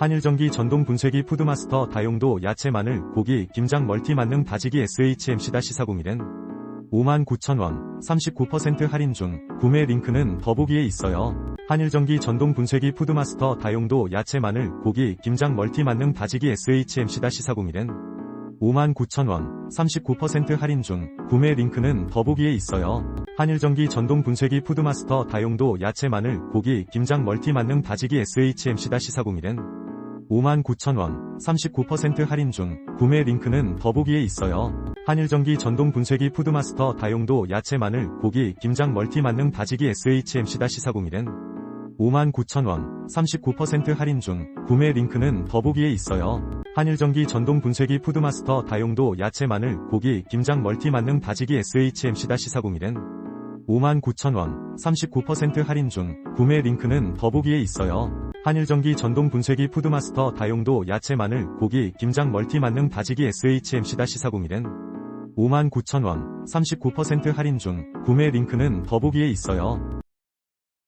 한일전기 전동 분쇄기 푸드마스터 다용도 야채 마늘 고기 김장 멀티 만능 다지기 SHMC-401은 59,000원 39% 할인 중 구매 링크는 더보기에 있어요. 한일전기 전동 분쇄기 푸드마스터 다용도 야채 마늘 고기 김장 멀티 만능 다지기 SHMC-401은 59,000원 39% 할인 중 구매 링크는 더보기에 있어요. 한일전기 전동 분쇄기 푸드마스터 다용도 야채 마늘 고기 김장 멀티 만능 다지기 SHMC-401은 59,000원 39% 할인 중 구매 링크는 더보기에 있어요. 한일전기 전동 분쇄기 푸드마스터 다용도 야채 마늘 고기 김장 멀티 만능 다지기 SHMC-401은 59,000원 39% 할인 중 구매 링크는 더보기에 있어요. 한일전기 전동 분쇄기 푸드마스터 다용도 야채 마늘 고기 김장 멀티 만능 다지기 SHMC-401은 59,000원 39% 할인 중 구매 링크는 더보기에 있어요. 한일전기 전동 분쇄기 푸드마스터 다용도 야채 마늘 고기 김장 멀티 만능 다지기 SHMC-401은 59,000원 39% 할인 중 구매 링크는 더보기에 있어요.